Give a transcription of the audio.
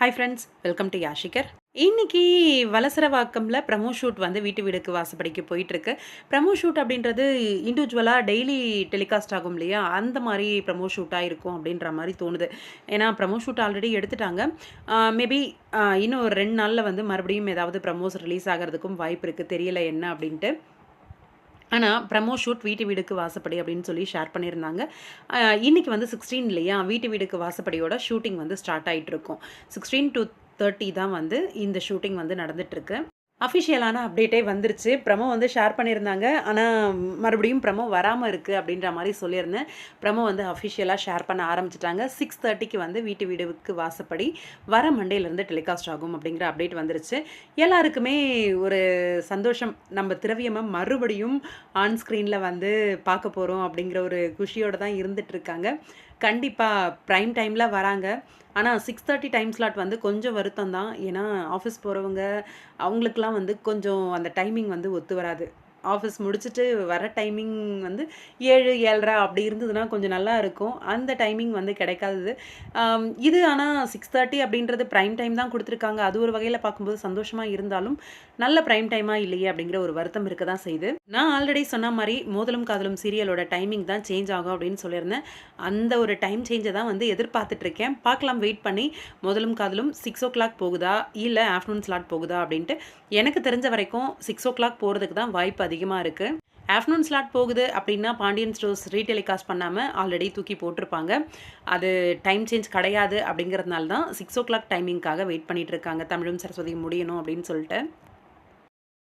Hi friends welcome to யாஷிகர் இன்னைக்கு வலசரவாக்கம்ல ப்ரமோ ஷூட் வந்து வீட்டு வீடுக்கு வாசப்படிக்கு போயிட்டுருக்கு. ப்ரமோ ஷூட் அப்படின்றது இண்டிவிஜுவலாக டெய்லி டெலிகாஸ்ட் ஆகும் இல்லையா? அந்த மாதிரி ப்ரமோ ஷூட்டாக இருக்கும் அப்படின்ற மாதிரி தோணுது. ஏன்னா ப்ரமோ ஷூட் ஆல்ரெடி எடுத்துட்டாங்க. மேபி இன்னும் ஒரு ரெண்டு நாளில் வந்து மறுபடியும் ஏதாவது ப்ரமோஸ் ரிலீஸ் ஆகிறதுக்கும் வாய்ப்பு இருக்குது தெரியல என்ன அப்படின்ட்டு. ஆனால் ப்ரமோ ஷூட் வீட்டு வீடுக்கு வாசப்படி அப்படின்னு சொல்லி ஷேர் பண்ணியிருந்தாங்க. இன்றைக்கி இன்னைக்கு வந்து சிக்ஸ்டீன் இல்லையா? வீட்டு வீடுக்கு வாசப்படியோட ஷூட்டிங் வந்து ஸ்டார்ட் ஆகிட்டு இருக்கும். சிக்ஸ்டீன் டு தேர்ட்டி தான் வந்து இந்த ஷூட்டிங் வந்து நடந்துட்டுருக்கு அஃபிஷியலான அப்டேட்டே வந்துருச்சு. ப்ரமோ வந்து ஷேர் பண்ணியிருந்தாங்க. ஆனால் மறுபடியும் ப்ரமோ வராமல் இருக்குது அப்படின்ற மாதிரி சொல்லியிருந்தேன். ப்ரமோ வந்து அஃபிஷியலாக ஷேர் பண்ண ஆரம்பிச்சிட்டாங்க. சிக்ஸ் தேர்ட்டிக்கு வந்து வீட்டு வீடுக்கு வாசப்படி வர மண்டேலேருந்து டெலிகாஸ்ட் ஆகும் அப்படிங்கிற அப்டேட் வந்துருச்சு. எல்லாருக்குமே ஒரு சந்தோஷம். நம்ம திரவியமாக மறுபடியும் ஆன் ஸ்க்ரீனில் வந்து பார்க்க போகிறோம் அப்படிங்கிற ஒரு குஷியோடு தான் இருந்துகிட்ருக்காங்க இருக்காங்க. கண்டிப்பாக ப்ரைம் டைமில் வராங்க. ஆனால் சிக்ஸ் தேர்ட்டி டைம் ஸ்லாட் வந்து கொஞ்சம் வருத்தம் தான். ஏன்னா ஆஃபீஸ் போகிறவங்க அவங்களுக்குலாம் வந்து கொஞ்சம் அந்த டைமிங் வந்து ஒத்து வராது. ஆஃபீஸ் முடிச்சுட்டு வர டைமிங் வந்து ஏழு ஏழரை அப்படி இருந்ததுன்னா கொஞ்சம் நல்லா இருக்கும். அந்த டைமிங் வந்து கிடைக்காதது. இது ஆனால் சிக்ஸ் தேர்ட்டி அப்படின்றது ப்ரைம் டைம் தான் கொடுத்துருக்காங்க. அது ஒரு வகையில் பார்க்கும்போது சந்தோஷமாக இருந்தாலும் நல்ல ப்ரைம் டைமாக இல்லையே அப்படிங்கிற ஒரு வருத்தம் இருக்க தான் செய்யுது. நான் ஆல்ரெடி சொன்ன மாதிரி மோதலும் காதலும் சீரியலோட டைமிங் தான் சேஞ்ச் ஆகும் அப்படின்னு சொல்லியிருந்தேன். அந்த ஒரு டைம் சேஞ்சை தான் வந்து எதிர்பார்த்துட்டு இருக்கேன். பார்க்கலாம் வெயிட் பண்ணி முதலும் காதலும் சிக்ஸ் ஓ கிளாக் போகுதா? இல்லை ஆஃப்டர்நூன் ஸ்லாட் போகுதா அப்படின்ட்டு எனக்கு தெரிஞ்ச வரைக்கும் சிக்ஸ் ஓ கிளாக் போகிறதுக்கு தான் வாய்ப்பு அதிகமாக இருக்குது ஆஃப்டர்நூன் ஸ்லாட் போகுது அப்படின்னா பாண்டியன் ஸ்டோர்ஸ் ரீடெலிகாஸ்ட் பண்ணாமல் ஆல்ரெடி தூக்கி போட்டிருப்பாங்க. அது டைம் சேஞ்ச் கிடையாது அப்படிங்கிறதுனால தான் சிக்ஸ் ஓ கிளாக் டைமிங்காக வெயிட் பண்ணிட்டு இருக்காங்க. தமிழும் சரஸ்வதி முடியணும் அப்படின்னு சொல்லிட்டு.